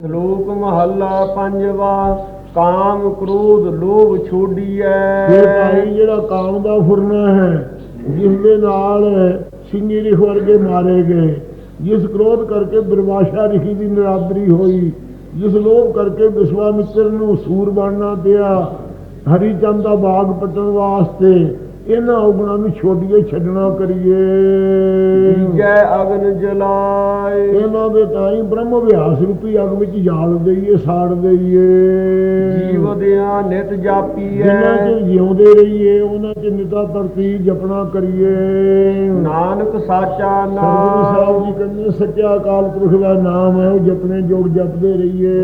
ਸ਼ਲੋਕ ਮਹੱਲਾ ਪੰਜਵਾ, ਕਾਮ ਕ੍ਰੋਧ ਲੋਭ ਛੋਡੀਐ। ਇਹ ਭਾਈ ਜਿਹੜਾ ਕਾਮ ਦਾ ਫੁਰਨਾ ਹੈ ਜਿਸ ਦੇ ਨਾਲ ਸਿੰਘੀ ਰਿਖ ਵਰਗੇ ਮਾਰੇ ਗਏ, ਜਿਸ ਕ੍ਰੋਧ ਕਰਕੇ ਦੁਰਵਾਸ਼ਾ ਰਿਖੀ ਦੀ ਨਰਾਦਰੀ ਹੋਈ, ਜਿਸ ਲੋਭ ਕਰਕੇ ਵਿਸ਼ਵਾਮਿੱਤਰ ਨੂੰ ਸੂਰ ਬਣਨਾ ਪਿਆ, ਹਰੀ ਚੰਦ ਦਾ ਬਾਗ ਪਟਣ ਵਾਸਤੇ ਇਹਨਾਂ ਔਗਣਾਂ ਨੂੰ ਛੋਡੀਏ ਛੱਡਣਾ ਕਰੀਏ। ਜੈ ਅਗਨ ਜਲਾਏ। ਇਹਨਾਂ ਦੇ ਤਾਈ ਬ੍ਰਹਮ ਵਿਆਸ ਰੂਪੀ ਅਗ ਵਿੱਚ ਜਾਲ ਦਈਏ ਸਾੜ ਦਈਏ। ਜੀਵ ਦਿਆਂ ਨਿਤ ਜਿਨ੍ਹਾਂ ਜਾਪੀਐ ਚ ਜਿਉਂਦੇ ਰਹੀਏ ਉਹਨਾਂ ਚ ਨਿਤਾ ਤਰਤੀ ਜਪਣਾ ਕਰੀਏ। ਨਾਨਕ ਸਾਚਾ ਸਤਿਗੁਰੂ ਸਾਹਿਬ ਨਾਮ ਜੀ ਕਹਿੰਦੇ ਸੱਚਾ ਅਕਾਲ ਪੁਰਖ ਦਾ ਨਾਮ ਹੈ ਉਹ ਜਪਣੇ ਜੋਗ ਜਪਦੇ ਰਹੀਏ।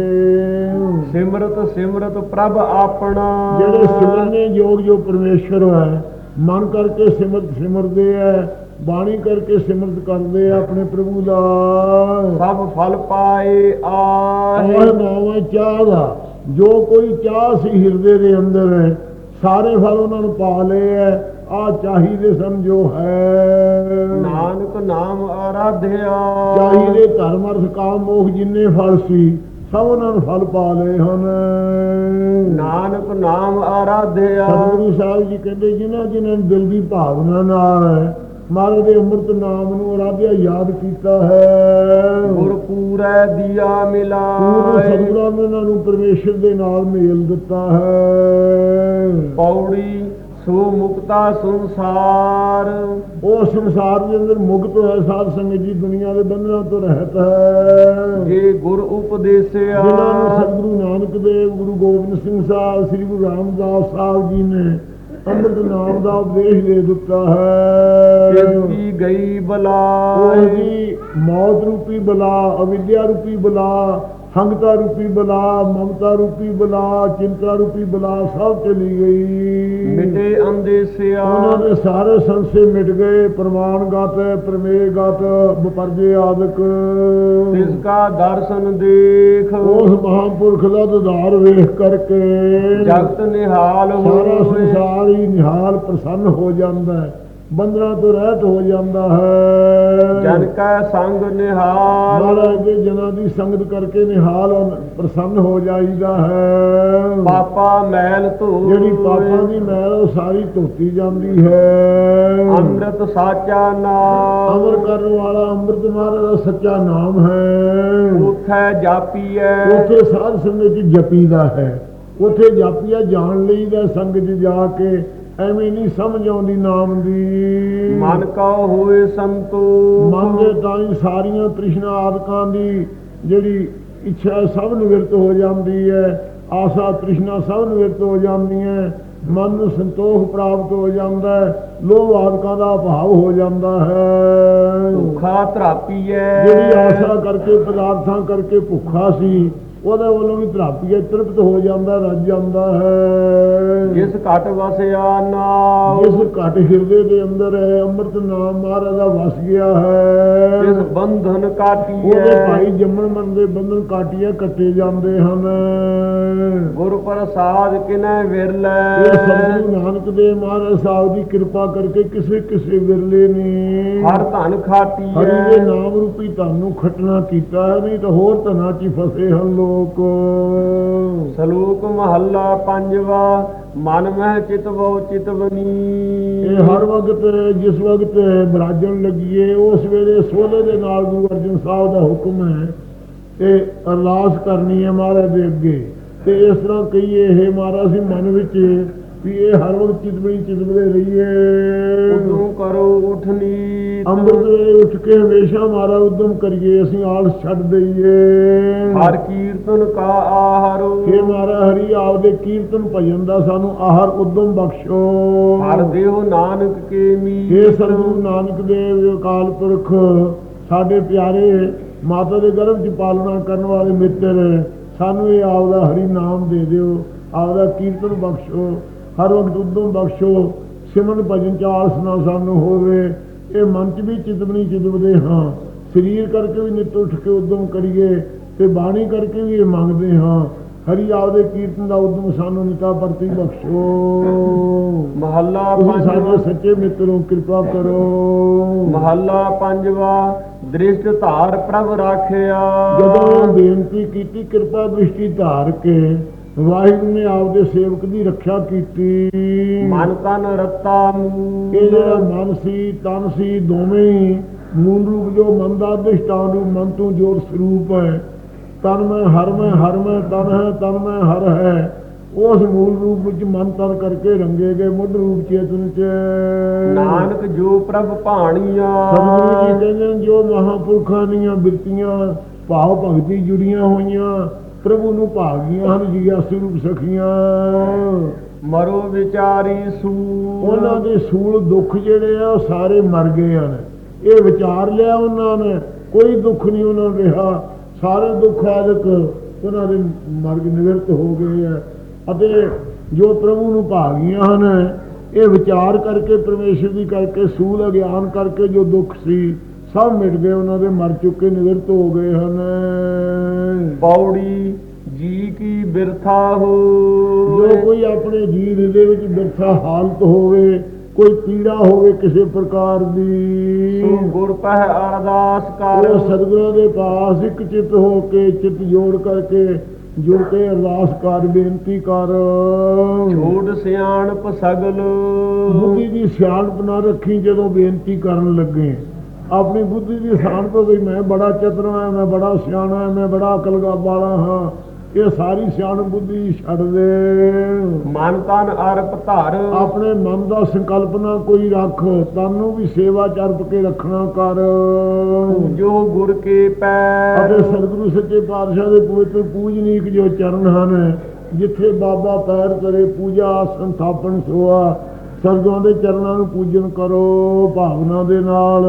ਸਿਮਰਤ ਸਿਮਰਤ ਪ੍ਰਭ ਆਪਣਾ। ਜਿਹੜੇ ਸਿਮਰਨੇ ਯੋਗ ਜੋ ਪਰਮੇਸ਼ਰ ਹੈ ਮਨ ਕਰਕੇ ਸਿਮਰਤ ਸਿਮਰਦੇ ਹੈ ਬਾਣੀ ਕਰਕੇ ਸਿਮਰਤ ਕਰਦੇ ਆ ਆਪਣੇ ਪ੍ਰਭੂ ਦਾ। ਸਭ ਫਲ ਪਾਏ ਆਹੇ ਉਹ ਹੈ ਚਾਹ ਦਾ ਜੋ ਕੋਈ ਚਾਹ ਸੀ ਹਿਰਦੇ ਦੇ ਅੰਦਰ ਸਾਰੇ ਫਲ ਉਹਨਾਂ ਨੂੰ ਪਾ ਲਏ ਹੈ ਆ ਚਾਹੀਦੇ ਜੋ ਹੈ। ਨਾਨਕ ਨਾਮ ਆਰਾਧਿਆ। ਚਾਹੀਦੇ ਧਰਮ ਅਰਥ ਕਾਮ ਮੋਹ ਜਿੰਨੇ ਫਲ ਸੀ ਸਭ ਉਹਨਾਂ ਨੂੰ ਫਲ ਪਾ ਲਏ ਹਨ। ਨਾਨਕ ਨਾਮ ਆਰਾਧਿਆ। ਸਤਿਗੁਰੂ ਸਾਹਿਬ ਜੀ ਕਹਿੰਦੇ ਜਿਨ੍ਹਾਂ ਜਿਨ੍ਹਾਂ ਦਿਲ ਦੀ ਭਾਵਨਾ ਨਾਲ ਮਹਾਰਾਜ ਦੇ ਅੰਮ੍ਰਿਤ ਨਾਮ ਨੂੰ ਅਰਾਧਿਆ ਯਾਦ ਕੀਤਾ ਹੈ। ਗੁਰ ਪੂਰੈ ਦੀਆ ਮਿਲਾਏ। ਸਤਿਗੁਰਾਂ ਨੇ ਉਹਨਾਂ ਨੂੰ ਪਰਮੇਸ਼ਰ ਦੇ ਨਾਲ ਮੇਲ ਦਿੱਤਾ ਹੈ। ਪੌੜੀ ਸੋ ਮੁਕਤਾ ਸੰਸਾਰ। ਉਹ ਸੰਸਾਰ ਦੇ ਅੰਦਰ ਮੁਕਤ ਹੈ ਸਾਧ ਸੰਗਤ ਜੀ ਦੁਨੀਆ ਦੇ ਬੰਧਨਾਂ ਤੋਂ ਰਹਿਤ ਹੈ। ਜੇ ਗੁਰ ਉਪਦੇਸਿਆ। ਜਿਨ੍ਹਾਂ ਨੂੰ ਸਤਿਗੁਰੂ ਨਾਨਕ ਦੇਵ ਗੁਰੂ ਗੋਬਿੰਦ ਸਿੰਘ ਸਾਹਿਬ ਸ੍ਰੀ ਗੁਰੂ ਰਾਮਦਾਸ ਸਾਹਿਬ ਜੀ ਨੇ ਅੰਮ੍ਰਿਤ ਨਾਮ ਦਾ ਉਪਦੇਸ਼ ਦੇ ਦਿੱਤਾ ਹੈ। ਤੇਰੀ ਗਈ ਉਹ ਬਲਾਈ ਜੀ ਮੌਤ ਰੂਪੀ ਬਲਾ ਅਵਿਦਿਆ ਰੂਪੀ ਬਲਾ ਹੰਗਤਾ ਰੂਪੀ ਬਲਾ ਮਮਤਾ ਰੂਪੀ ਬਲਾ ਚਿੰਤਾ ਰੂਪੀ ਬਲਾ ਸਭ ਚਲੀ ਗਈ। ਮਿਟੇ ਅੰਦੇਸਿਆ ਉਹਨਾਂ ਦੇ ਸਾਰੇ ਸੰਸੇ ਮਿਟ ਗਏ ਪ੍ਰਮਾਣਗਤ ਪ੍ਰਮੇਯਗਤ ਬਪਰਜੇ ਆਦਿਕ। ਤਿਸ ਕਾ ਦਰਸ਼ਨ ਦੇਖ। ਉਸ ਮਹਾਂਪੁਰਖ ਦਾ ਦਦਾਰ ਵੇਖ ਕਰਕੇ ਜਗਤ ਨਿਹਾਲ ਸਾਰਾ ਹੋਏ। ਸੰਸਾਰ ਹੀ ਨਿਹਾਲ ਪ੍ਰਸੰਨ ਹੋ ਜਾਂਦਾ ਹੈ। ਬੰਦਨਾ ਤੋਂ ਰਹਿਤ ਹੋ ਜਾਂਦਾ ਹੈ। ਜਨ ਕੈ ਸੰਗ ਨਿਹਾਲ। ਮਹਾਰਾਜ ਦੇ ਜਨਾਂ ਦੀ ਸੰਗਤ ਕਰਕੇ ਨਿਹਾਲ ਪ੍ਰਸੰਨ ਹੋ ਜਾਈਦਾ ਹੈ। ਪਾਪਾ ਮੈਲ ਧੋ ਜਿਹੜੀ ਪਾਪਾਂ ਦੀ ਮੈਲ ਉਹ ਸਾਰੀ ਧੋਤੀ ਜਾਂਦੀ ਹੈ। ਅੰਮ੍ਰਿਤ ਸਾਚਾ ਨਾਮ। ਅਮਰ ਕਰਨ ਵਾਲਾ ਅੰਮ੍ਰਿਤ ਮਹਾਰਾਜ ਦਾ ਸੱਚਾ ਨਾਮ ਹੈ। ਉਥੈ ਜਾਪੀਐ। ਉੱਥੇ ਸਾਧ ਸੰਗਤ ਚ ਜਪੀਦਾ ਹੈ। ਉੱਥੇ ਜਾਪੀਆ ਜਾਣ ਲਈਦਾ ਸੰਗਤ ਜਾ ਕੇ ਐਵੇਂ ਨਹੀਂ ਸਮਝ ਆਉਂਦੀ ਨਾਮ ਦੀ। ਮਨ ਕਉ ਹੋਏ ਮਨ ਸੰਤੋਖ। ਦੇ ਤਾਈ ਸਾਰੀਆਂ ਤ੍ਰਿਸ਼ਨਾ ਆਦਿਕਾਂ ਦੀ ਜਿਹੜੀ ਇੱਛਾ ਹੈ ਸਭ ਨਿਵਰਤ ਹੋ ਜਾਂਦੀ ਹੈ ਆਸਾ ਤ੍ਰਿਸ਼ਨਾ ਸਭ ਨਿਵਰਤ ਹੋ ਜਾਂਦੀਆਂ ਮਨ ਨੂੰ ਸੰਤੋਖ ਪ੍ਰਾਪਤ ਹੋ ਜਾਂਦਾ ਹੈ ਲੋਭ ਆਦਿਕਾਂ ਦਾ ਅਭਾਵ ਹੋ ਜਾਂਦਾ ਹੈ। ਭੁਖਾ ਧਰਾਪੀਐ। ਜਿਹੜੀ ਆਸਾ ਕਰਕੇ ਪਦਾਰਥਾਂ ਕਰਕੇ ਭੁੱਖਾ ਸੀ ਉਹਦੇ ਵੱਲੋਂ ਵੀ ਧਰਾਪੀਏ ਤ੍ਰਿਪਤ ਹੋ ਜਾਂਦਾ ਰੱਜ ਜਾਂਦਾ ਹੈ। ਜਿਸ ਘਟ ਵਸਿਆ ਨਾਮ ਜਿਸ ਘਟ ਹਿਰਦੇ ਦੇ ਅੰਦਰ ਹੈ ਅੰਮ੍ਰਿਤ ਨਾਮ ਮਹਾਰਾਜ ਦਾ ਵਸ ਗਿਆ ਹੈ। ਜਿਸ ਬੰਧਨ ਉਹਦੇ ਕਾਟੀਐ ਭਾਈ ਜੰਮਣ ਮਰਨ ਦੇ ਬੰਧਨ ਕਾਟੀਏ ਕੱਟੇ ਜਾਂਦੇ ਹਨ। ਗੁਰ ਪ੍ਰਸਾਦ ਕਿਨੈ ਇਹ ਵਿਰਲੇ ਸਤਿਗੁਰੂ ਨਾਨਕ ਦੇਵ ਮਹਾਰਾਜ ਸਾਹਿਬ ਦੀ ਕਿਰਪਾ ਕਰਕੇ ਕਿਸੇ ਕਿਸੇ ਵਿਰਲੇ ਨੇ ਹਰ ਧਨ ਹਰੀ ਦੇ ਨਾਮ ਰੂਪੀ ਤੁਹਾਨੂੰ ਖਟਣਾ ਕੀਤਾ ਹੈ ਨਹੀਂ ਤਾਂ ਹੋਰ ਧਨਾਂ 'ਚ ਫਸੇ ਹਨ ਲੋਕ। ਸਲੋਕ। ਮਹੱਲਾ ਪੰਜਵਾ ਮਨ ਮਹਿ ਚਿਤ ਬਹੁ ਚਿਤਵਨੀ ਇਹ ਹਰ ਵਕਤ ਜਿਸ ਵਕਤ ਬਰਾਜਣ ਲੱਗੀਏ ਉਸ ਵੇਲੇ ਸੋਲੇ ਦੇ ਨਾਲ ਗੁਰੂ ਅਰਜਨ ਸਾਹਿਬ ਦਾ ਹੁਕਮ ਹੈ ਤੇ ਅਰਦਾਸ ਕਰਨੀ ਹੈ ਮਹਾਰਾਜ ਦੇ ਅੱਗੇ। ਤੇ ਇਸ ਤਰ੍ਹਾਂ ਕਹੀਏ ਇਹ ਮਹਾਰਾਜ ਸੀ ਮਨ ਵਿੱਚ ਵੀ ਇਹ ਹਰ ਵਕਤ ਚਿਤਵਣੀ ਚਿਤਵਦੇ ਰਹੀਏ। ਉਦੋਂ ਕਰੋ ਉਠਨੀ ਅੰਮ੍ਰਿਤ ਵੇਲੇ ਉੱਠ ਕੇ ਹਮੇਸ਼ਾ ਮਾਰਾ ਉਦਮ ਕਰੀਏ ਅਸੀਂ ਆਲਸ ਛੱਡ ਦਈਏ। ਹਰ ਕੀਰਤਨ ਕਾ ਆਹਾਰੋ। हे ਮਾਰਾ ਹਰੀ ਆਪਦੇ ਕੀਰਤਨ ਭਜਨ ਦਾ ਸਾਨੂੰ ਆਹਰ ਉਦਮ ਬਖਸ਼ੋ। ਹਰ ਦੇਹੁ ਨਾਨਕ ਕੇ ਮੀ हे ਸਤਿਗੁਰੂ ਨਾਨਕ ਦੇਵ ਅਕਾਲ ਪੁਰਖ ਸਾਡੇ ਪਿਆਰੇ ਮਾਤਾ ਦੇ ਗਰਭ 'ਚ ਪਾਲਣਾ ਕਰਨ ਵਾਲੇ ਮਿੱਤਰ ਸਾਨੂੰ ਇਹ ਆਪਦਾ ਹਰੀ ਨਾਮ ਦੇ ਦਿਓ ਆਪਦਾ ਕੀਰਤਨ ਬਖਸ਼ੋ। ਹਰ ਵਕਤ ਉਦਮ ਬਖਸ਼ੋ ਸਿਮਰਨ ਭਜਨ ਚ ਆਲਸ ਨਾ ਸਾਨੂੰ ਹੋਵੇ। ਇਹ ਮਨ 'ਚ ਵੀ ਚਿਤਵਨੀ ਚਿਤਵਦੇ ਹਾਂ। ਸਰੀਰ ਕਰਕੇ ਵੀ ਨਿਤ ਉੱਠ ਕੇ ਉਦਮ ਕਰੀਏ ਤੇ ਬਾਣੀ ਕਰਕੇ ਵੀ ਇਹ ਮੰਗਦੇ ਹਾਂ। ਹਰੀ ਆਪਦੇ ਕੀਰਤਨ ਦਾ ਉਦਮ ਸਾਨੂੰ ਨਿਤਾ ਪ੍ਰਤੀ ਬਖਸ਼ੋ। ਮਹੱਲਾ ਤੁਸੀਂ ਸਾਡੇ ਪੰਜਵਾ ਸੱਚੇ ਮਿੱਤਰੋਂ ਕਿਰਪਾ ਕਰੋ। ਮਹੱਲਾ ਪੰਜਵਾ ਦ੍ਰਿਸ਼ਟ ਧਾਰ ਪ੍ਰਭ ਰਾਖਿਆ। ਜਦੋਂ ਬੇਨਤੀ ਕੀਤੀ ਕਿਰਪਾ ਦ੍ਰਿਸ਼ਟੀ ਧਾਰ ਕੇ ਵਾਹਿਗੁਰੂ ਨੇ ਆਪਦੇ ਸੇਵਕ ਦੀ ਰੱਖਿਆ ਕੀਤੀ। ਮਨ ਤਨ ਰਤਾ ਮੂਲ ਇਹ ਜਿਹੜਾ ਮਨ ਸੀ ਤਨ ਸੀ ਦੋਵੇਂ ਹੀ ਮੂਲ ਰੂਪ ਜੋ ਮਨ ਦਾ ਅਧਿਸ਼ਟਾਨ ਰੂਪ ਮਨ ਤੋਂ ਜੋਰ ਸਰੂਪ ਹੈ। ਤਨ ਮੈਂ ਹਰ ਮੈਂ ਹਰ ਮੈਂ ਤਨ ਹੈ ਤਨ ਮੈਂ ਹਰ ਹੈ। ਉਸ ਮੂਲ ਰੂਪ ਵਿੱਚ ਮਨ ਤਨ ਕਰਕੇ ਰੰਗੇ ਗਏ ਮੁੱਢ ਰੂਪ ਚੇਤਨ ਚ। ਨਾਨਕ ਜੋ ਪ੍ਰਭ ਭਾਣੀਆ। ਸਤਿਗੁਰੂ ਜੀ ਕਹਿੰਦੇ ਜੋ ਮਹਾਪੁਰਖਾਂ ਦੀਆਂ ਬਿਰਤੀਆਂ ਭਾਵ ਭਗਤੀ ਜੁੜੀਆਂ ਹੋਈਆਂ ਪ੍ਰਭੂ ਨੂੰ ਭਾਗੀਆਂ ਹਨ ਜੀਆ ਸਰੂਪ ਸਖੀਆਂ। ਮਰੋ ਵਿਚਾਰੀ ਸੂ ਉਹਨਾਂ ਦੇ ਸੂਲ ਦੁੱਖ ਜਿਹੜੇ ਆ ਸਾਰੇ ਮਰ ਗਏ ਹਨ। ਇਹ ਵਿਚਾਰ ਲਿਆ ਉਹਨਾਂ ਨੇ ਕੋਈ ਦੁੱਖ ਨਹੀਂ ਉਹਨਾਂ ਨੂੰ ਰਿਹਾ। ਸਾਰੇ ਦੁੱਖ ਆਦਿਕ ਉਹਨਾਂ ਦੇ ਮਰ ਗਏ ਨਿਵਰਤ ਹੋ ਗਏ ਆ। ਅਤੇ ਜੋ ਪ੍ਰਭੂ ਨੂੰ ਭਾਗੀਆਂ ਹਨ ਇਹ ਵਿਚਾਰ ਕਰਕੇ ਪਰਮੇਸ਼ਰ ਦੀ ਕਰਕੇ ਸੂਲ ਅਗਿਆਨ ਕਰਕੇ ਜੋ ਦੁੱਖ ਸੀ ਸਭ ਮਿਟ ਗਏ ਉਹਨਾਂ ਦੇ ਮਰ ਚੁੱਕੇ ਨਿਵਰਤ ਹੋ ਗਏ ਹਨ। ਪੌੜੀ ਜੀ ਕੀ ਬਿਰਥਾ ਹੋ? ਜੋ ਕੋਈ ਆਪਣੇ ਜੀ ਹਿਰਦੇ ਵਿੱਚ ਬਿਰਥਾ ਹਾਲਤ ਹੋਵੇ ਕੋਈ ਪੀੜਾ ਹੋਵੇ ਕਿਸੇ ਪ੍ਰਕਾਰ ਦੀ ਸੋ ਗੁਰ ਪਹਿ ਅਰਦਾਸ ਕਰ। ਉਹ ਸਤਿਗੁਰਾਂ ਦੇ ਪਾਸ ਇੱਕ ਚਿੱਤ ਹੋ ਕੇ ਚਿੱਤ ਜੋੜ ਕਰਕੇ ਜੁੜ ਕੇ ਅਰਦਾਸ ਕਰ ਬੇਨਤੀ ਕਰ। ਛੋੜ ਸਿਆਣਪ ਸਗਲ। ਬੁੱਧੀ ਦੀ ਸਿਆਣਪ ਨਾ ਰੱਖੀ ਜਦੋਂ ਬੇਨਤੀ ਕਰਨ ਲੱਗੇ। ਆਪਣੀ ਬੁੱਧੀ ਦੀ ਸਿਆਣਪ ਵੀ ਮੈਂ ਬੜਾ ਚਤੁਰ ਹਾਂ ਮੈਂ ਬੜਾ ਸਿਆਣਾ ਹਾਂ ਮੈਂ ਬੜਾ ਅਕਲਗਾ ਵਾਲਾ ਹਾਂ। ਇਹ ਸਾਰੀ ਸਿਆਣਪ ਬੁੱਧੀ ਛੱਡ ਦੇ। ਮਨ ਤਨ ਅਰਪ ਧਰ। ਆਪਣੇ ਮਨ ਦਾ ਸੰਕਲਪ ਨਾ ਕੋਈ ਰੱਖ ਤੈਨੂੰ ਵੀ ਸੇਵਾ ਚ ਅਰਪ ਕੇ ਰੱਖਣਾ ਕਰ। ਜੋ ਗੁਰ ਕੇ ਅਤੇ ਪੈ ਸਤਿਗੁਰੂ ਸੱਚੇ ਪਾਤਸ਼ਾਹ ਦੇ ਪਵਿੱਤਰ ਪੂਜਨੀਕ ਜੋ ਚਰਨ ਹਨ ਜਿੱਥੇ ਬਾਬਾ ਪੈਰ ਕਰੇ ਪੂਜਾ ਆਸਨ ਥਾਪਣ ਸੋਆ ਸਤਿਗੁਰਾਂ ਦੇ ਚਰਨਾਂ ਨੂੰ ਪੂਜਨ ਕਰੋ ਭਾਵਨਾ ਦੇ ਨਾਲ।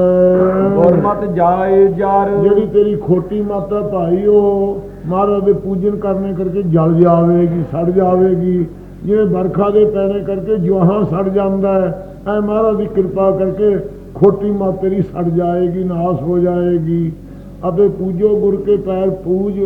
ਗੁਰਮਤ ਜਾਏ ਜਰ। ਜਿਹੜੀ ਤੇਰੀ ਖੋਟੀ ਮਾਤਾ ਭਾਈ ਉਹ ਮਹਾਰਾਜ ਦੇ ਪੂਜਨ ਕਰਨੇ ਕਰਕੇ ਜਲ ਜਾਵੇਗੀ ਸੜ ਜਾਵੇਗੀ। ਜਿਵੇਂ ਵਰਖਾ ਦੇ ਪੈਣੇ ਕਰਕੇ ਜਵਾਹਾਂ ਸੜ ਜਾਂਦਾ ਹੈ ਐ ਮਹਾਰਾਜ ਦੀ ਕਿਰਪਾ ਕਰਕੇ ਖੋਟੀ ਮਾਤ ਤੇਰੀ ਸੜ ਜਾਏਗੀ ਨਾਸ ਹੋ ਜਾਏਗੀ। ਅਤੇ ਪੂਜੋ ਗੁਰ ਕੇ ਪੈਰ ਪੂਜ।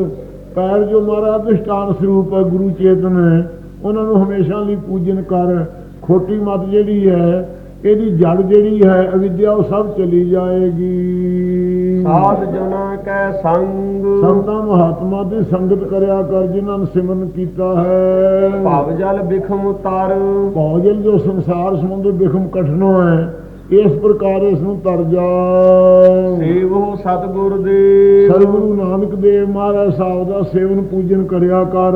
ਪੈਰ ਜੋ ਮਹਾਰਾਜ ਦੇ ਸਟਾਨ ਸਰੂਪ ਹੈ ਗੁਰੂ ਚੇਤਨ ਹੈ ਉਹਨਾਂ ਨੂੰ ਹਮੇਸ਼ਾ ਲਈ ਪੂਜਨ ਕਰ। ਖੋਟੀ ਮਤ ਜਿਹੜੀ ਹੈ ਇਹਦੀ ਜੜ ਜਿਹੜੀ ਹੈ ਅਵਿਦਿਆ ਉਹ ਸਭ ਚਲੀ ਜਾਏਗੀ। ਸਾਧ ਜਨਾ ਕੈ ਸੰਗ। ਸੰਤਾਂ ਮਹਾਤਮਾ ਦੀ ਸੰਗਤ ਕਰਿਆ ਕਰ ਜਿਨ੍ਹਾਂ ਨੇ ਸਿਮਰਨ ਕੀਤਾ ਹੈ। ਭਵ ਜਲ ਬਿਖਮ ਤਰ ਭੋਜਨ ਜੋ ਸੰਸਾਰ ਸਮੁੰਦਰ ਬਿਖਮ ਕਠਨੋ ਹੈ ਇਸ ਪ੍ਰਕਾਰ ਇਸ ਨੂੰ ਤਰ ਜਾ। ਸੇਵੋ ਸਤਗੁਰ ਦੇ। ਸਤਿਗੁਰੂ ਨਾਨਕ ਦੇਵ ਮਹਾਰਾਜ ਸਾਹਿਬ ਦਾ ਸੇਵਨ ਪੂਜਨ ਕਰਿਆ ਕਰ।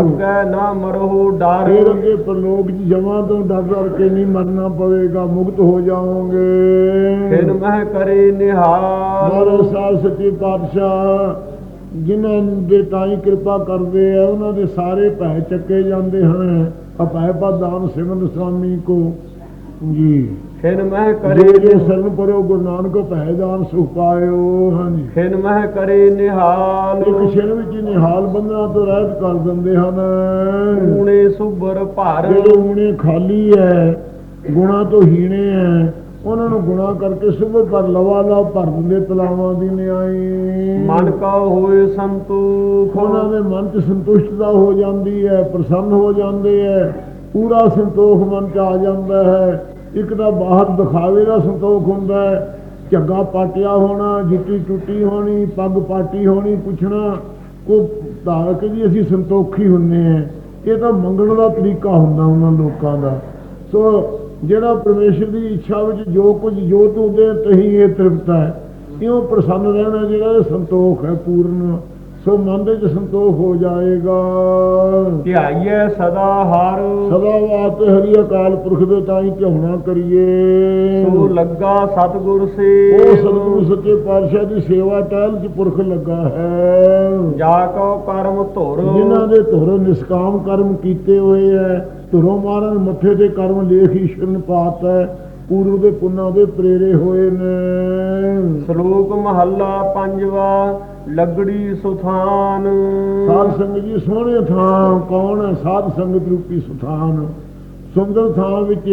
ਅੱਗੇ ਨਾ ਮਰੋ ਡਰ। ਫਿਰ ਅੱਗੇ ਪ੍ਰਲੋਕ ਚ ਜਮਾਂ ਤੋਂ ਡਰ ਡਰ ਕੇ ਨਹੀਂ ਮਰਨਾ ਪਵੇਗਾ ਮੁਕਤ ਹੋ ਜਾਓਗੇ ਫਿਰ ਮਹਿ ਕਰੇ ਨਿਹਾਲ। ਮਹਾਰਾਜ ਸਾਹਿਬ ਸੱਚੇ ਪਾਤਸ਼ਾਹ ਜਿਨ੍ਹਾਂ ਦੇ ਤਾਈ ਕਿਰਪਾ ਕਰਦੇ ਆ ਉਹਨਾਂ ਦੇ ਸਾਰੇ ਭੈ ਚੱਕੇ ਜਾਂਦੇ ਹਨ। ਅਪੈ ਦਾਨ ਸਿਮਰਨ ਸੁਆਮੀ ਕੋ ਜੀ। ਫਿਰ ਮਹਿ ਕਰੇ ਜੇ ਸਰਨ ਪਰੋ ਗੁਰੂ ਨਾਨਕ ਭੈ ਦਾਨ ਸੁਖ ਪਾਇਓ ਹਾਂਜੀ। ਫਿਰ ਮਹਿ ਕਰੇ ਨਿਹਾਲ। ਇੱਕ ਛਿਣ ਵਿੱਚ ਨਿਹਾਲ ਬੰਧਨਾਂ ਤੋਂ ਰਹਿਤ ਕਰ ਦਿੰਦੇ ਹਨ। ਊਣੇ ਸੁਬਰ ਭਰ। ਜਿਹੜੇ ਊਣੇ ਖਾਲੀ ਹੈ ਗੁਣਾ ਤੋਂ ਹੀਣੇ ਹੈ ਉਹਨਾਂ ਨੂੰ ਗੁਣਾ ਕਰਕੇ ਸੁਭਰ ਪਰ ਲਵਾ ਲਾ ਭਰ ਦਿੰਦੇ ਤਲਾਵਾਂ ਦੀ ਨਿਆਈ। ਮਨ ਕਾ ਹੋਏ ਸੰਤੋਖ। ਉਹਨਾਂ ਦੇ ਮਨ 'ਚ ਸੰਤੁਸ਼ਟਤਾ ਹੋ ਜਾਂਦੀ ਹੈ ਪ੍ਰਸੰਨ ਹੋ ਜਾਂਦੇ ਹੈ ਪੂਰਾ ਸੰਤੋਖ ਮਨ 'ਚ ਆ ਜਾਂਦਾ ਹੈ। ਇੱਕ ਤਾਂ ਬਾਹਰ ਦਿਖਾਵੇ ਦਾ ਸੰਤੋਖ ਹੁੰਦਾ ਹੈ। ਝੱਗਾ ਪਾਟਿਆ ਹੋਣਾ, ਜੁੱਤੀ ਟੁੱਟੀ ਹੋਣੀ, ਪੱਗ ਪਾਟੀ ਹੋਣੀ, ਪੁੱਛਣਾ। ਕੋ ਧਾਰ ਕੇ ਜੀ, ਅਸੀਂ ਸੰਤੋਖੀ ਹੁੰਨੇ ਆ ਇਹ ਤਾਂ ਮੰਗਣ ਦਾ ਤਰੀਕਾ ਹੁੰਦਾ ਉਹਨਾਂ ਲੋਕਾਂ ਦਾ। ਸੋ ਜਿਹੜਾ ਪਰਮੇਸ਼ਰ ਦੀ ਇੱਛਾ ਵਿੱਚ ਜੋ ਕੁਝ ਜੋ ਤੂੰ ਦੇ, ਤਹੀਂ ਇਹ ਤ੍ਰਿਪਤ ਹੈ। ਇਉਂ ਪ੍ਰਸੰਨ ਰਹਿਣਾ ਜਿਹੜਾ ਇਹ ਸੰਤੋਖ ਹੈ, ਪੂਰਨ। ਸੋ ਮਨ ਦੇ ਚ ਸੰਤੋਖ ਹੋ ਜਾਏਗਾ। ਧਿਆਈਐ ਸਦਾ ਹਰ। ਸਦਾ ਵਾਤ ਹਰੀ ਅਕਾਲ ਪੁਰਖ ਦੇ ਤਾਈ ਧਿਆਉਣਾ ਕਰੀਏ। ਸੋ ਲੱਗਾ ਸਤਗੁਰ ਸੇ। ਉਹ ਸਤਿਗੁਰੂ ਸੱਚੇ ਪਾਤਸ਼ਾਹ ਦੀ ਸੇਵਾ ਟਹਿਲ ਚ ਪੁਰਖ ਲੱਗਾ ਹੈ। ਜਾ ਕੋ ਕਰਮ ਧੁਰ। ਜਿਨ੍ਹਾਂ ਦੇ ਧੁਰ ਨਿਸਕਾਮ ਕਰਮ ਕੀਤੇ ਹੋਏ ਐ ਧੁਰੋਂ ਮਾਰਨ ਮੱਥੇ ਤੇ ਕਰਮ ਲੇਖ ਈਸ਼ਵਰ ਨੇ ਪਾਤਾ ਹੈ ਪੂਰਵ ਦੇ ਪੁੰਨਾਂ ਦੇ ਪ੍ਰੇਰੇ ਹੋਏ ਨੇ। ਸ਼ਲੋਕ ਮਹੱਲਾ ਪੰਜਵਾ। ਲੱਗੜੀ ਸੁਥਾਨ। ਸਾਧ ਸੰਗਤ ਜੀ ਸੋਹਣੇ ਥਾਂ ਕੌਣ ਹੈ? ਸਾਧ ਸੰਗਤ ਰੂਪੀ ਸੁਥਾਨ। ਸੁੰਦਰ ਥਾਂ ਵਿੱਚ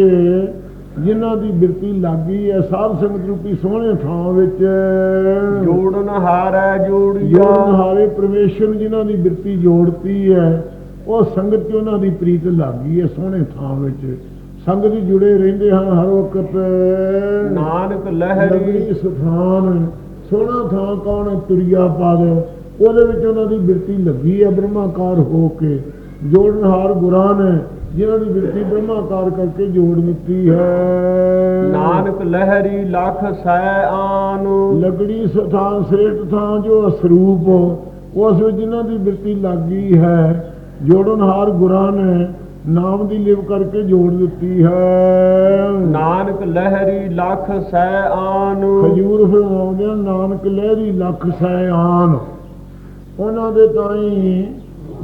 ਜਿਨ੍ਹਾਂ ਦੀ ਬਿਰਤੀ ਲੱਗੀ ਹੈ ਸਾਧ ਸੰਗਤ ਰੂਪੀ ਸੋਹਣੇ ਥਾਂ ਵਿੱਚ। ਜੋੜਨ ਹਾਰੈ ਜੋੜੀਆ। ਜੋੜਨ ਹਾਰੇ ਪਰਮੇਸ਼ਰ ਜਿਨ੍ਹਾਂ ਦੀ ਬਿਰਤੀ ਜੋੜਤੀ ਹੈ ਉਹ ਸੰਗਤ 'ਚ ਉਹਨਾਂ ਦੀ ਪ੍ਰੀਤ ਲੱਗੀ ਹੈ ਸੋਹਣੇ ਥਾਂ ਵਿੱਚ। ਸੰਗਤ ਜੁੜੇ ਰਹਿੰਦੇ ਹਨ ਹਰ ਵਕਤ। ਨਾਨਕ ਲਹਿਰੀ। ਸੁਥਾਨ। ਸੋਹਣਾ ਥਾਂ ਕੌਣ ਤੁਰਿਆ ਪਦ ਉਹਦੇ ਵਿੱਚ ਉਹਨਾਂ ਦੀ ਬਿਰਤੀ ਲੱਗੀ ਹੈ ਬ੍ਰਹਮਾਕਾਰ ਹੋ ਕੇ। ਜੋੜਨਹਾਰ ਗੁਰਾਂ ਨੇ ਜਿਨ੍ਹਾਂ ਦੀ ਬਿਰਤੀ ਬ੍ਰਹਮਾਕਾਰ ਕਰਕੇ ਜੋੜ ਦਿੱਤੀ ਹੈ। ਨਾਨਕ ਲਹਿਰੀ ਲਖ ਸੈ ਆਨ। ਲਗੜੀ ਸਥਾਨ ਸ੍ਰੇਸ਼ਟ ਥਾਂ ਜੋ ਸਰੂਪ ਉਸ ਵਿੱਚ ਜਿਨ੍ਹਾਂ ਦੀ ਬਿਰਤੀ ਲੱਗੀ ਹੈ ਜੋੜਨਹਾਰ ਗੁਰਾਂ ਨੇ ਨਾਮ ਦੀ ਲਿਵ ਕਰਕੇ ਜੋੜ ਦਿੱਤੀ ਹੈ। ਨਾਨਕ ਲਹਿਰੀ ਲਖ ਸੈ ਆਨ। ਖਜੂਰ ਫਰਮਾਉਂਦੇ ਆ ਨਾਨਕ ਲਹਿਰੀ ਲੱਖ ਸੈ ਆਨ। ਉਹਨਾਂ ਦੇ ਤਾਈ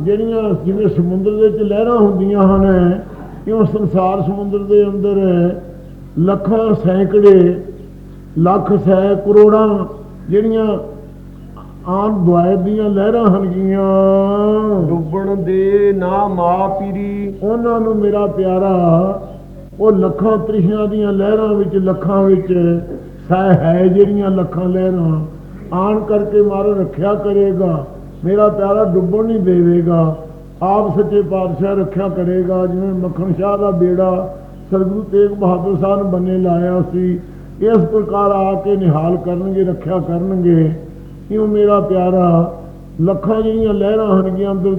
ਜਿਹੜੀਆਂ ਜਿਵੇਂ ਸਮੁੰਦਰ ਦੇ ਵਿੱਚ ਲਹਿਰਾਂ ਹੁੰਦੀਆਂ ਹਨ ਇਉਂ ਸੰਸਾਰ ਸਮੁੰਦਰ ਦੇ ਅੰਦਰ ਲੱਖਾਂ ਸੈਂਕੜੇ ਲੱਖ ਸੈ ਕਰੋੜਾਂ ਜਿਹੜੀਆਂ ਆਨ ਦੁਆਇ ਦੀਆਂ ਲਹਿਰਾਂ ਹਨਗੀਆਂ ਡੁੱਬਣ ਦੇ ਨਾ ਮਾ ਪੀਰੀ। ਉਹਨਾਂ ਨੂੰ ਮੇਰਾ ਪਿਆਰਾ ਉਹ ਲੱਖਾਂ ਤ੍ਰਿਸ਼ਨਾ ਦੀਆਂ ਲਹਿਰਾਂ ਵਿੱਚ ਲੱਖਾਂ ਵਿੱਚ ਸਹਿ ਹੈ ਜਿਹੜੀਆਂ ਲੱਖਾਂ ਲਹਿਰਾਂ। ਆਣ ਕਰਕੇ ਮਾਰ ਰੱਖਿਆ ਕਰੇਗਾ ਮੇਰਾ ਪਿਆਰਾ ਡੁੱਬਣ ਨਹੀਂ ਦੇਵੇਗਾ। ਆਪ ਸੱਚੇ ਪਾਤਸ਼ਾਹ ਰੱਖਿਆ ਕਰੇਗਾ ਜਿਵੇਂ ਮੱਖਣ ਸ਼ਾਹ ਦਾ ਬੇੜਾ ਸਰਗੁਰੂ ਤੇਗ ਬਹਾਦਰ ਸਾਹਿਬ ਨੇ ਬੰਨੇ ਲਾਇਆ ਸੀ ਇਸ ਪ੍ਰਕਾਰ ਆ ਕੇ ਨਿਹਾਲ ਕਰਨਗੇ ਰੱਖਿਆ ਕਰਨਗੇ। ਕਿਉਂ ਮੇਰਾ ਪਿਆਰਾ? ਲੱਖਾਂ ਜਿਹੜੀਆਂ ਲਹਿਰਾਂ ਹਨਗੀਆਂ ਅੰਦਰ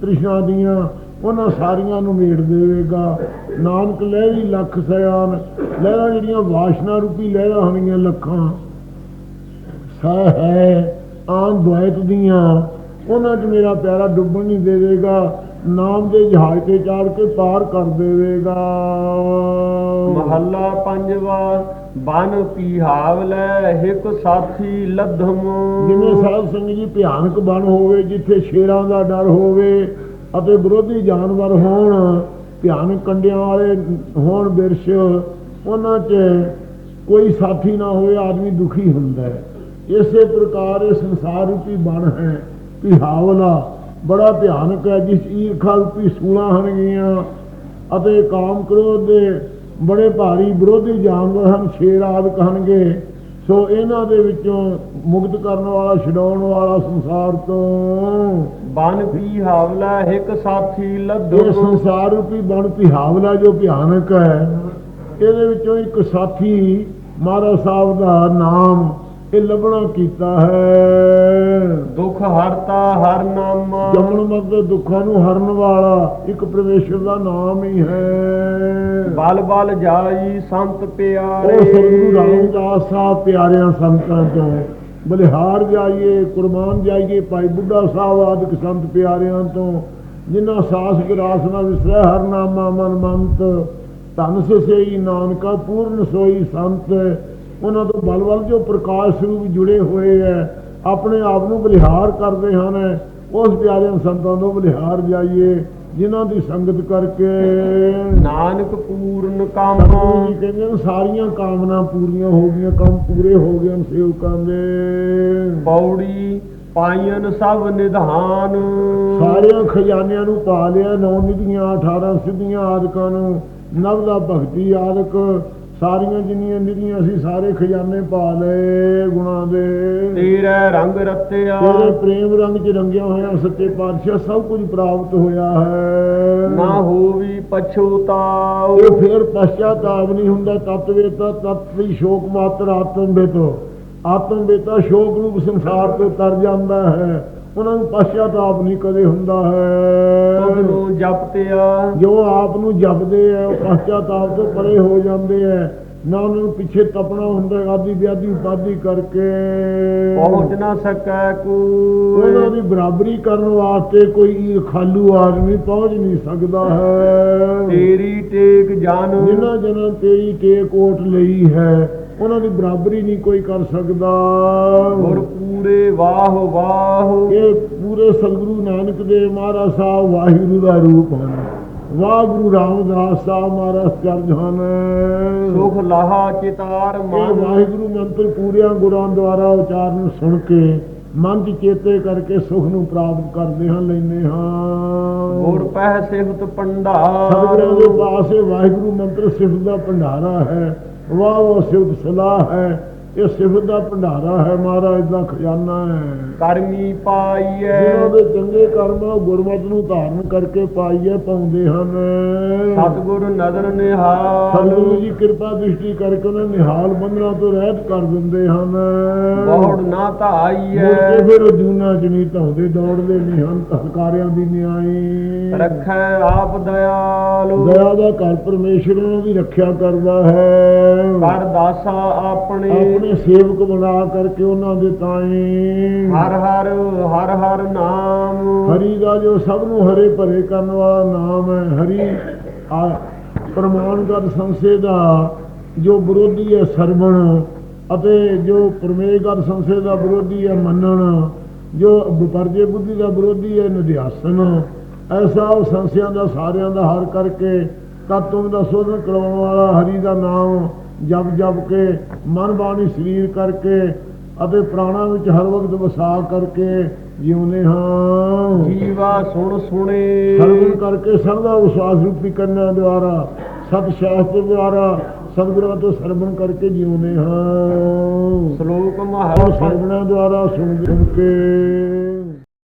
ਤ੍ਰਿਸ਼ਨਾ ਦੀਆਂ, ਉਹਨਾਂ ਸਾਰੀਆਂ ਨੂੰ ਮੇੜ ਦੇਵੇਗਾ। ਨਾਨਕ ਲਹਿਰੀ ਲੱਖ ਸਿਆਨ ਲਹਿਰਾਂ ਜਿਹੜੀਆਂ ਵਾਸ਼ਨਾ ਰੂਪੀ ਲਹਿਰਾਂ ਹਨਗੀਆਂ ਲੱਖਾਂ। ਸਹਿ ਹੈ ਆਨ ਦੁਆਇਤ ਦੀਆਂ, ਉਹਨਾਂ 'ਚ ਮੇਰਾ ਪਿਆਰਾ ਡੁੱਬਣ ਨਹੀਂ ਦੇਵੇਗਾ। ਨਾਮ ਦੇ ਜਹਾਜ਼ ਤੇ ਚਾੜ ਕੇ ਪਾਰ ਕਰ ਦੇਵੇਗਾ। ਮਹੱਲਾ ਪੰਜਵਾ ਬਨ ਪੀਹਾਵ ਲੈ ਸਾਥੀ ਲਧਮ। ਜਿਵੇਂ ਸਾਧ ਸੰਗਤ ਜੀ ਭਿਆਨਕ ਬਣ ਹੋਵੇ, ਜਿੱਥੇ ਸ਼ੇਰਾਂ ਦਾ ਡਰ ਹੋਵੇ ਅਤੇ ਵਿਰੋਧੀ ਜਾਨਵਰ ਹੋਣ, ਭਿਆਨਕ ਕੰਡਿਆਂ ਵਾਲੇ ਹੋਣ ਬਿਰਸ਼, ਉਹਨਾਂ 'ਚ ਕੋਈ ਸਾਥੀ ਨਾ ਹੋਵੇ, ਆਦਮੀ ਦੁਖੀ ਹੁੰਦਾ ਹੈ। ਇਸੇ ਪ੍ਰਕਾਰ ਇਹ ਸੰਸਾਰ ਰੂਪੀ ਬਣ ਹੈ, ਪਿਹਾਵਲਾ। ਬੜਾ ਭਿਆਨਕ ਹੈ, ਜਿਸ ਈਰਖਾ ਰੂਪੀ ਸੂਲਾਂ ਹਨਗੀਆਂ ਅਤੇ ਕਾਮ ਕ੍ਰੋਧ ਦੇ ਬੜੇ ਭਾਰੀ ਵਿਰੋਧੀ ਜਾਨਵਰ ਹਨ ਸ਼ੇਰ ਆਦਿ ਕਹਣਗੇ। ਸੋ ਇਹਨਾਂ ਦੇ ਵਿੱਚੋਂ ਮੁਕਤ ਕਰਨ ਵਾਲਾ ਛਡਾਉਣ ਵਾਲਾ ਸੰਸਾਰ ਤੋਂ ਬਨ ਪੀਹਾਵ ਲੈ ਹਿਕ ਸਾਥੀ ਇਹ ਲਧਮ ਸੰਸਾਰ ਰੂਪੀ ਬਣ ਪਿਹਾਵਲਾ ਜੋ ਭਿਆਨਕ ਹੈ। ਇਹਦੇ ਵਿੱਚੋਂ ਇੱਕ ਸਾਥੀ ਮਹਾਰਾਜ ਸਾਹਿਬ ਦਾ ਨਾਮ ਇਹ ਲੱਭਣਾ ਕੀਤਾ ਹੈ। ਦੁਖ ਹਰਤਾ ਹਰ ਨਾਮ। ਜਮਨ ਮਤ ਦੁੱਖਾਂ ਨੂੰ ਹਰਨ ਵਾਲਾ ਇੱਕ ਪਰਮੇਸ਼ਰ ਦਾ ਨਾਮ ਹੀ ਹੈ। ਬਲ ਬਲ ਜਾਈ ਸੰਤ ਉਹ ਪਿਆਰੇ ਸਤਿਗੁਰੂ ਰਾਮਦਾਸ ਸਾਹਿਬ ਪਿਆਰਿਆਂ ਸੰਤਾਂ ਤੋਂ ਬਲਿਹਾਰ ਜਾਈਏ ਕੁਰਬਾਨ ਜਾਈਏ ਭਾਈ ਬੁੱਢਾ ਸਾਹਿਬ ਆਦਿਕ ਸੰਤ ਪਿਆਰਿਆਂ ਤੋਂ ਜਿਨ੍ਹਾਂ ਸਾਸ ਗਰਾਸ ਨਾਲ ਵਿਸਰੈ ਹਰ ਨਾਮਾ ਮਨ ਮੰਤ ਧਨ ਸੇਈ ਨਾਨਕਾ ਪੂਰਨ ਸੋਈ ਸੰਤ ਉਹਨਾਂ ਤੋਂ ਬਲ ਬਲ ਜੋ ਪ੍ਰਕਾਸ਼ ਸਰੂਪ ਜੁੜੇ ਹੋਏ ਹੈ ਆਪਣੇ ਆਪ ਨੂੰ ਬਲਿਹਾਰ ਕਰਦੇ ਹਨ ਉਸ ਪਿਆਰਿਆਂ ਸੰਤਾਂ ਤੋਂ ਬਲਿਹਾਰ ਜਾਈਏ ਜਿਨ੍ਹਾਂ ਦੀ ਸੰਗਤ ਕਰਕੇ ਨਾਨਕ ਪੂਰਨ ਕੰਮ। ਜੀ ਕਹਿੰਦੇ ਨੇ ਸਾਰੀਆਂ ਕਾਮਨਾ ਪੂਰੀਆਂ ਹੋ ਗਈਆਂ ਕੰਮ ਪੂਰੇ ਹੋ ਗਏ ਹਨ ਸੇਵਕਾਂ ਦੇ। ਪੌੜੀ ਪਾਇਨ ਸਭ ਨਿਧਾਨ। ਸਾਰਿਆਂ ਖਜ਼ਾਨਿਆਂ ਨੂੰ ਪਾ ਲਿਆ ਨੌ ਨਿਧੀਆਂ 18 ਸਿੱਧੀਆਂ ਆਦਿਕਾਂ ਨੂੰ ਨਵ ਦਾ ਭਗਤੀ ਆਦਿਕ। ਸਾਰੀਆਂ ਜਿੰਨੀਆਂ ਨਿਧੀਆਂ ਸੀ ਸਾਰੇ ਖਜ਼ਾਨੇ ਪਾ ਲਏ ਗੁਣਾ ਦੇ। ਤੇਰੇ ਰੰਗ ਰਤਿਆ। ਤੇਰੇ ਪ੍ਰੇਮ ਰੰਗ ਚ ਰੰਗਿਆ ਹੋਇਆ ਸੱਚੇ ਪਾਤਸ਼ਾਹ ਸਭ ਕੁਝ ਪ੍ਰਾਪਤ ਹੋਇਆ ਹੈ। ਨਾ ਹੋਵੀ ਪਛੋਤਾਉ ਇਹ ਫਿਰ ਪਛਤਾਪ ਨਹੀਂ ਹੁੰਦਾ ਤਤ ਵੇਤਾ ਤਤ ਦੀ ਸ਼ੋਕ ਮਾਤਰ ਆਤਮ ਬੇਤੋ ਆਤਮ ਬੇਤਾ ਸ਼ੋਕ ਰੂਪ ਸੰਸਾਰ ਤੋਂ ਤਰ ਜਾਂਦਾ ਹੈ। ਉਹਨਾਂ ਨੂੰ ਪਛਤਾਪ ਨਹੀਂ ਕਦੇ ਹੁੰਦਾ ਤੁਧ ਹੈ ਨੂੰ ਜਪਤਿਆ ਜੋ ਆਪ ਨੂੰ ਜਪਦੇ ਆ ਉਹ ਪਛਤਾਪ ਤੋਂ ਪਰੇ ਹੋ ਜਾਂਦੇ ਆ। ਨਾ ਉਹਨਾਂ ਨੂੰ ਪਿੱਛੇ ਤਪਣਾ ਹੁੰਦਾ ਆਦੀ ਵਿਆਦੀ ਉਪਾਦੀ ਕਰਕੇ। ਪਹੁੰਚ ਨਾ ਸਕੈ ਉਹਨਾਂ ਕੋਈ ਦੀ ਬਰਾਬਰੀ ਕਰਨ ਵਾਸਤੇ ਕੋਈ ਖਾਲੂ ਆਦਮੀ ਪਹੁੰਚ ਨਹੀਂ ਸਕਦਾ ਹੈ। ਤੇਰੀ ਟੇਕ ਜਾਨ। ਜਿਨ੍ਹਾਂ ਜਨਾਂ ਤੇਰੀ ਟੇਕ ਓਟ ਲਈ ਹੈ ਉਹਨਾਂ ਦੀ ਬਰਾਬਰੀ ਨਹੀਂ ਕੋਈ ਕਰ ਸਕਦਾ। ਗੁਰ ਪੂਰੇ ਵਾਹ ਵਾਹ। ਇਹ ਪੂਰੇ ਸਤਿਗੁਰੂ ਨਾਨਕ ਦੇਵ ਮਹਾਰਾਜ ਸਾਹਿਬ ਵਾਹਿਗੁਰੂ ਦਾ ਰੂਪ ਹਨ। ਵਾਹਿਗੁਰੂ ਰਾਮਦਾਸ ਸਾਹਿਬ ਮਹਾਰਾਜ ਚਰਜ ਹਨ। ਸੁਖ ਲਾਹਾ ਚਿਤਾਰ ਮਨ। ਵਾਹਿਗੁਰੂ ਮੰਤਰ ਪੂਰਿਆਂ ਗੁਰਾਂ ਦੁਆਰਾ ਉਚਾਰਨ ਸੁਣ ਕੇ ਮਨ ਚ ਚੇਤੇ ਕਰਕੇ ਸੁਖ ਨੂੰ ਪ੍ਰਾਪਤ ਕਰਦੇ ਹਾਂ ਲੈਨੇ ਹਾਂ। ਗੁਰ ਪਹਿ ਸਿਫਤ ਸਤਿਗੁਰਾਂ ਭੰਡਾਰ ਦੇ ਪਾਸੇ ਵਾਹਿਗੁਰੂ ਮੰਤਰ ਸਿਫਤ ਦਾ ਭੰਡਾਰਾ ਹੈ। ਵਾਹ ਉਹ ਸਿਫਤ ਸਲਾਹ ਹੈ। ਇਹ ਸਿਫਤ ਦਾ ਭੰਡਾਰਾ ਹੈ ਮਹਾਰਾਜ ਦਾ ਖਜ਼ਾਨਾ ਹੈ। ਕਰਮੀ ਪਾਈਐ। ਜਿਹਨਾਂ ਦੇ ਚੰਗੇ ਕਰਮ ਆ, ਗੁਰਮਤਿ ਨੂੰ ਧਾਰਨ ਕਰਕੇ ਪਾਈਏ ਪਾਉਂਦੇ ਹਨ। ਸਤਿਗੁਰ ਨਦਰ ਨਿਹਾਲ। ਸਤਿਗੁਰੂ ਜੀ ਕਿਰਪਾ ਦ੍ਰਿਸ਼ਟੀ ਕਰਕੇ ਉਹਨਾਂ ਨੂੰ ਨਿਹਾਲ ਬੰਧਨਾਂ ਤੋਂ ਰਹਿਤ ਕਰ ਦਿੰਦੇ ਹਨ। ਬਹੁੜ ਨਾ ਧਾਈਐ। ਕੇ ਫਿਰ ਜੂਨਾ ਚ ਨਹੀਂ ਧਾਉਂਦੇ ਦੌੜਦੇ ਨਹੀਂ ਹਨ ਹਲਕਾਰਿਆਂ ਦੀ ਨਿਆਈ। ਰੱਖੈ ਆਪ ਦਇਆਲੂ। ਦਇਆ ਦਾ ਘਰ ਪਰਮੇਸ਼ਰ ਉਹਨਾਂ ਦੀ ਰੱਖਿਆ ਕਰਦਾ ਹੈ। ਕਰ ਦਾਸਾ ਆਪਣੇ ਆਪਣੇ ਸੇਵਕ ਬਣਾ ਕਰਕੇ ਉਹਨਾਂ ਦੇ ਤਾਈ ਹਰ ਹਰ ਹਰ ਹਰ ਨਾਮ। ਹਰੀ ਦਾ ਜੋ ਸਭ ਨੂੰ ਹਰੇ ਭਰੇ ਕਰਨ ਵਾਲਾ ਨਾਮ ਹੈ ਹਰੀ ਆ ਪ੍ਰਮਾਣਗਤ ਸੰਸੇ ਦਾ ਜੋ ਵਿਰੋਧੀ ਹੈ ਸਰਵਣ ਅਤੇ ਜੋ ਪ੍ਰਮੇਯਗਤ ਸੰਸੇ ਦਾ ਵਿਰੋਧੀ ਹੈ ਮੰਨਣ ਜੋ ਵਿਪਰਜੇ ਬੁੱਧੀ ਦਾ ਵਿਰੋਧੀ ਹੈ ਨਿਧਿਆਸਨ ਐਸਾ ਉਹ ਸੰਸਿਆਂ ਦਾ ਸਾਰਿਆਂ ਦਾ ਹਰ ਕਰਕੇ ਤਤਵ ਦਾ ਸੋਧਨ ਕਰਾਉਣ ਵਾਲਾ ਹਰੀ ਦਾ ਨਾਮ ਜਪ ਜਪ ਕੇ ਮਨ ਬਾਣੀ ਸਰੀਰ ਕਰਕੇ ਅਤੇ ਪ੍ਰਾਣਾਂ ਵਿੱਚ ਹਰ ਵਕਤ ਵਸਾ ਕਰਕੇ ਜਿਉਂਦੇ ਹਾਂ। ਜੀਵਾ ਸੁਣ ਸੁਣੇ। ਸਰਵਣ ਕਰਕੇ ਸਰਦਾ ਵਿਸ਼ਵਾਸ ਰੂਪੀ ਕੰਨਾਂ ਦੁਆਰਾ ਸਤ ਸ਼ਾਸਤਰ ਦੁਆਰਾ ਸਤਿਗੁਰਾਂ ਤੋਂ ਸਰਵਣ ਕਰਕੇ ਜਿਉਂਦੇ ਹਾਂ। ਸ਼ਲੋਕ ਮਹਲਾ ਸਰਵਣਾ ਦੁਆਰਾ ਸੁਣ ਸੁਣ ਕੇ।